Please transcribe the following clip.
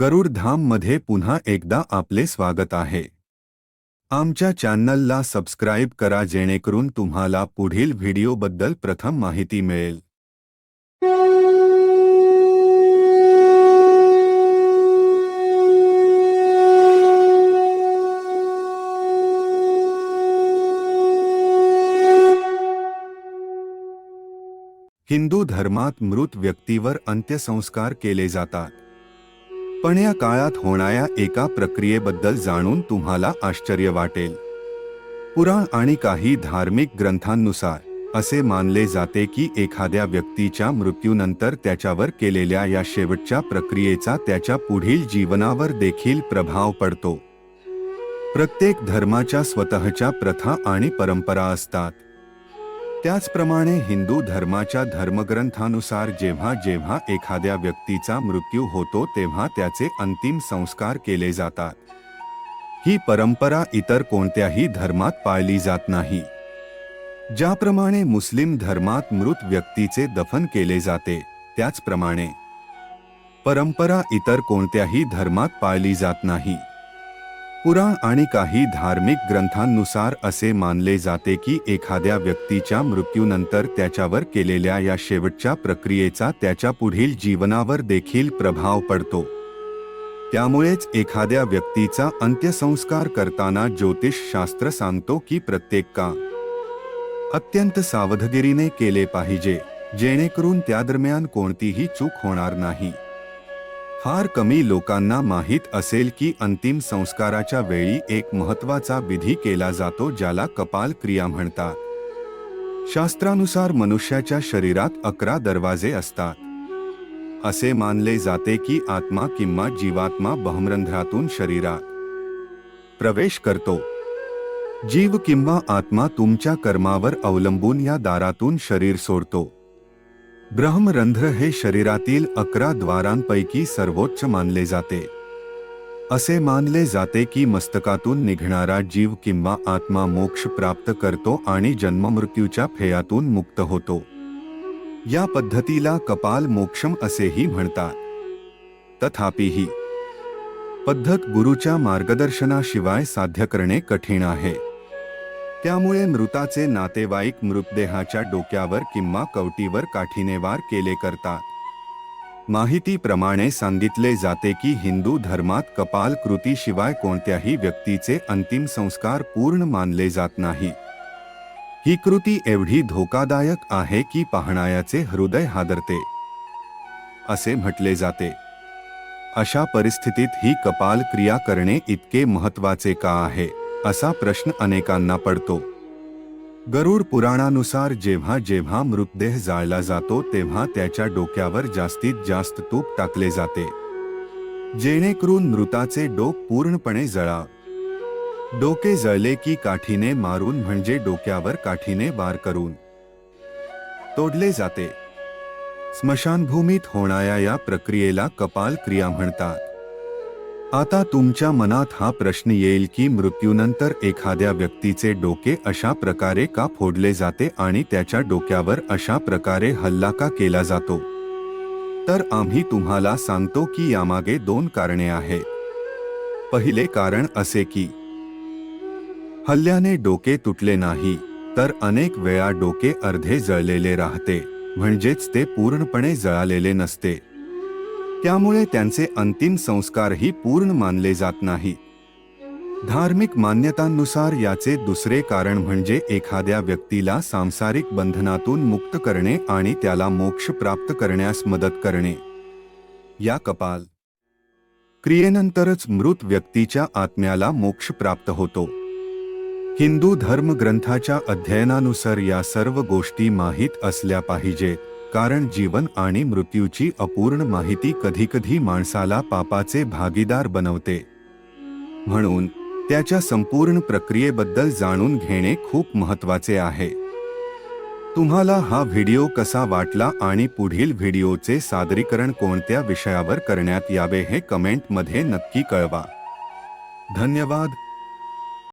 गरुड धाम मध्ये पुन्हा एकदा आपले स्वागत आहे. आमच्या चॅनलला सबस्क्राईब करा जेणेकरून तुम्हाला पुढील व्हिडिओबद्दल प्रथम माहिती मिळेल. हिंदू धर्मात मृत व्यक्तीवर अंत्यसंस्कार केले जातात. पण या काळात होणाऱ्या एका प्रक्रियेबद्दल जाणून तुम्हाला आश्चर्य वाटेल. पुराण आणि काही धार्मिक ग्रंथांनुसार असे मानले जाते की एखाद्या व्यक्तीच्या मृत्यूनंतर त्याच्यावर केलेल्या या शेवटच्या प्रक्रियेचा त्याच्या पुढील जीवनावर देखील प्रभाव पडतो. प्रत्येक धर्माच्या स्वतःच्या प्रथा आणि परंपरा असतात. त्याचप्रमाणे हिंदू धर्माच्या धर्मग्रंथानुसार जेव्हा जेव्हा एखाद्या व्यक्तीचा मृत्यू होतो तेव्हा त्याचे अंतिम संस्कार केले जातात. ही परंपरा इतर कोणत्याही धर्मात पाळली जात नाही. ज्याप्रमाणे मुस्लिम धर्मात मृत व्यक्तीचे दफन केले जाते त्याचप्रमाणे. परंपरा इतर कोणत्याही धर्मात पाळली जात नाही. पुराण आणि काही धार्मिक ग्रंथांनुसार असे मानले जाते की एखाद्या व्यक्तीच्या मृत्यूनंतर त्याच्यावर केलेल्या या शेवटच्या प्रक्रियेचा त्याच्या पुढील जीवनावर देखील प्रभाव पडतो. त्यामुळेच एखाद्या व्यक्तीचा अंत्यसंस्कार करताना ज्योतिषशास्त्र सांगतो की प्रत्येक का अत्यंत सावधगिरीने केले पाहिजे जेणेकरून त्यादरम्यान कोणतीही चूक होणार नाही. फार कमी लोकांना माहीत असेल की अंतिम संस्काराच्या वेळी एक महत्त्वाचा विधी केला जातो ज्याला कपाल क्रिया म्हणतात. शास्त्रानुसार मनुष्याच्या शरीरात अकरा दरवाजे असतात. असे मानले जाते की आत्मा किंवा जीवात्मा बहमरंध्रातून शरीरात प्रवेश करतो. जीव किंवा आत्मा तुमच्या कर्मावर अवलंबून या दारातून शरीर सोडतो. ब्रह्मरंध्र हे शरीरातील अकरा द्वारांपैकी सर्वोच्च मानले जाते. असे मानले जाते की मस्तकातून निघणारा जीव किंवा आत्मा मोक्ष प्राप्त करतो आणि जन्ममृत्यूच्या फेयातून मुक्त होतो. या पद्धतीला कपाल मोक्षम असेही म्हणतात. तथापिही पद्धत गुरुच्या मार्गदर्शनाशिवाय साध्य करणे कठीण आहे. त्यामुळे मृताचे नातेवाईक मृतदेहाच्या डोक्यावर किंवा कवटीवर काठीने वार केले करतात. माहितीप्रमाणे सांगितले जाते की हिंदू धर्मात कपाल कृतीशिवाय कोणत्याही व्यक्तीचे अंतिम संस्कार पूर्ण मानले जात नाही. ही कृती एवढी धोकादायक आहे की पाहणायाचे हृदय हादरते. असे म्हटले जाते. अशा परिस्थितीत ही कपाल क्रिया करणे इतके महत्त्वाचे का आहे? असा प्रश्न अनेकांना पडतो. गरुड पुराणानुसार जेव्हा जेव्हा मृतदेह जाळला जातो तेव्हा त्याच्या डोक्यावर जास्तीत जास्त तूप टाकले जाते. जेणेकरून मृताचे डोक पूर्णपणे जळा. डोके जळले की काठीने मारून म्हणजे डोक्यावर काठीने वार करून. तोडले जाते. स्मशानभूमीत होणाऱ्या या प्रक्रियेला कपाल क्रिया म्हणतात. आता तुमच्या मनात हा प्रश्न येईल की मृत्यूनंतर एखाद्या व्यक्तीचे डोके अशा प्रकारे का फोडले जाते आणि त्याच्या डोक्यावर अशा प्रकारे हल्ला का केला जातो? तर आम्ही तुम्हाला सांगतो की यामागे दोन कारणे आहेत. पहिले कारण असे की हल्ल्याने डोके तुटले नाही तर अनेक वेळा डोके अर्धे जळलेले राहते म्हणजेच ते पूर्णपणे जळालेले नसते. त्यामुळे त्यांचे अंतिम संस्कारही पूर्ण मानले जात नाही. धार्मिक मान्यतांनुसार याचे दुसरे कारण म्हणजे एखाद्या व्यक्तीला सांसारिक बंधनातून मुक्त करणे आणि त्याला मोक्ष प्राप्त करण्यास मदत करणे. या कपाल. क्रियेनंतरच मृत व्यक्तीच्या आत्म्याला मोक्ष प्राप्त होतो. हिंदू धर्मग्रंथाच्या अध्ययनानुसार या सर्व गोष्टी माहीत असल्या पाहिजेत कारण जीवन आणि मृत्यूची अपूर्ण माहिती कधीकधी माणसाला पापाचे भागीदार बनवते. म्हणून त्याच्या संपूर्ण प्रक्रियेबद्दल जाणून घेणे खूप महत्त्वाचे आहे. तुम्हाला हा व्हिडिओ कसा वाटला आणि पुढील व्हिडिओचे सादरीकरण कोणत्या विषयावर करण्यात यावे हे कमेंटमध्ये नक्की कळवा. धन्यवाद.